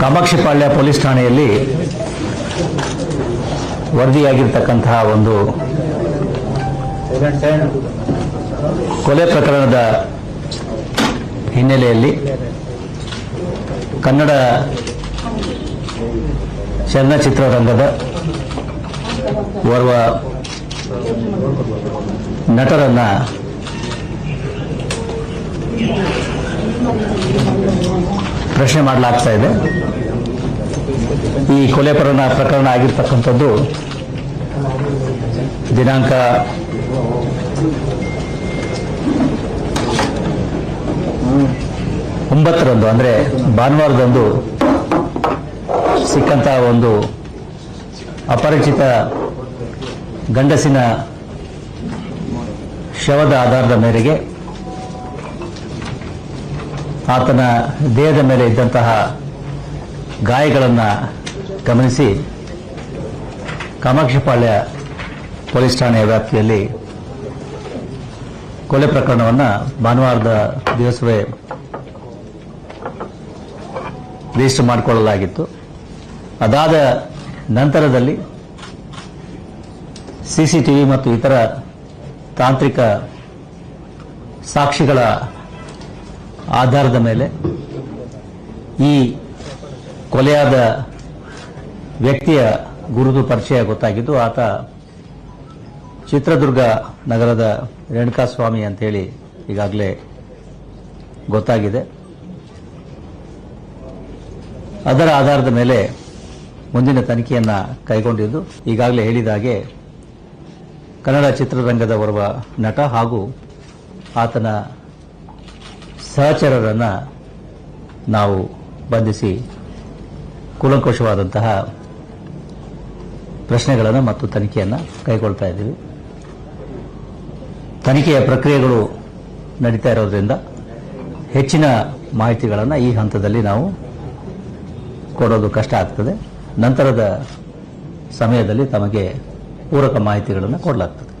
Kamakshipalya police ಠಾಣೆಯಲ್ಲಿ ವರದಿಯಾಗಿರ್ತಕ್ಕಂತಹ ಒಂದು ಕೊಲೆ ಪ್ರಕರಣದ ಹಿನ್ನೆಲೆಯಲ್ಲಿ ಕನ್ನಡ ಚಲನಚಿತ್ರರಂಗದ ಓರ್ವ ನಟರನ್ನ ಪ್ರಶ್ನೆ ಮಾಡಲಾಗ್ತಾ ಇದೆ. ಈ ಕೊಲೆ ಪ್ರಕರಣ ಪ್ರಕರಣ ಆಗಿರ್ತಕ್ಕಂಥದ್ದು ದಿನಾಂಕ ಒಂಬತ್ತರಂದು, ಅಂದರೆ ಭಾನುವಾರದಂದು ಸಿಕ್ಕಂತಹ ಒಂದು ಅಪರಿಚಿತ ಗಂಡಸಿನ ಶವದ ಆಧಾರದ ಮೇರೆಗೆ ಆತನ ದೇಹದ ಮೇಲೆ ಇದ್ದಂತಹ ಗಾಯಗಳನ್ನು ಗಮನಿಸಿ. ಕಾಮಾಕ್ಷಿಪಾಳ್ಯ ಪೊಲೀಸ್ ಠಾಣೆಯ ವ್ಯಾಪ್ತಿಯಲ್ಲಿ ಕೊಲೆ ಪ್ರಕರಣವನ್ನು ಭಾನುವಾರದ ದಿವಸವೇ ರಿಜಿಸ್ಟರ್ ಮಾಡಿಕೊಳ್ಳಲಾಗಿತ್ತು. ಅದಾದ ನಂತರದಲ್ಲಿ ಸಿಸಿಟಿವಿ ಮತ್ತು ಇತರ ತಾಂತ್ರಿಕ ಸಾಕ್ಷಿಗಳ ಆಧಾರದ ಮೇಲೆ ಈ ಕೊಲೆಯಾದ ವ್ಯಕ್ತಿಯ ಗುರುತು ಪರಿಚಯ ಗೊತ್ತಾಗಿದ್ದು ಆತ ಚಿತ್ರದುರ್ಗ ನಗರದ ರೇಣುಕಾಸ್ವಾಮಿ ಅಂತೇಳಿ ಈಗಾಗಲೇ ಗೊತ್ತಾಗಿದೆ. ಅದರ ಆಧಾರದ ಮೇಲೆ ಮುಂದಿನ ತನಿಖೆಯನ್ನು ಕೈಗೊಂಡಿದ್ದು ಈಗಾಗಲೇ ಹೇಳಿದ ಹಾಗೆ ಕನ್ನಡ ಚಿತ್ರರಂಗದ ಓರ್ವ ನಟ ಹಾಗೂ ಆತನ ಸಹಚರರನ್ನು ನಾವು ಬಂಧಿಸಿ ಕೂಲಂಕುಷವಾದಂತಹ ಪ್ರಶ್ನೆಗಳನ್ನು ಮತ್ತು ತನಿಖೆಯನ್ನು ಕೈಗೊಳ್ತಾ ಇದ್ದೀವಿ. ತನಿಖೆಯ ಪ್ರಕ್ರಿಯೆಗಳು ನಡೀತಾ ಇರೋದ್ರಿಂದ ಹೆಚ್ಚಿನ ಮಾಹಿತಿಗಳನ್ನು ಈ ಹಂತದಲ್ಲಿ ನಾವು ಕೊಡೋದು ಕಷ್ಟ ಆಗ್ತದೆ. ನಂತರದ ಸಮಯದಲ್ಲಿ ತಮಗೆ ಪೂರಕ ಮಾಹಿತಿಗಳನ್ನು ಕೊಡಲಾಗ್ತದೆ.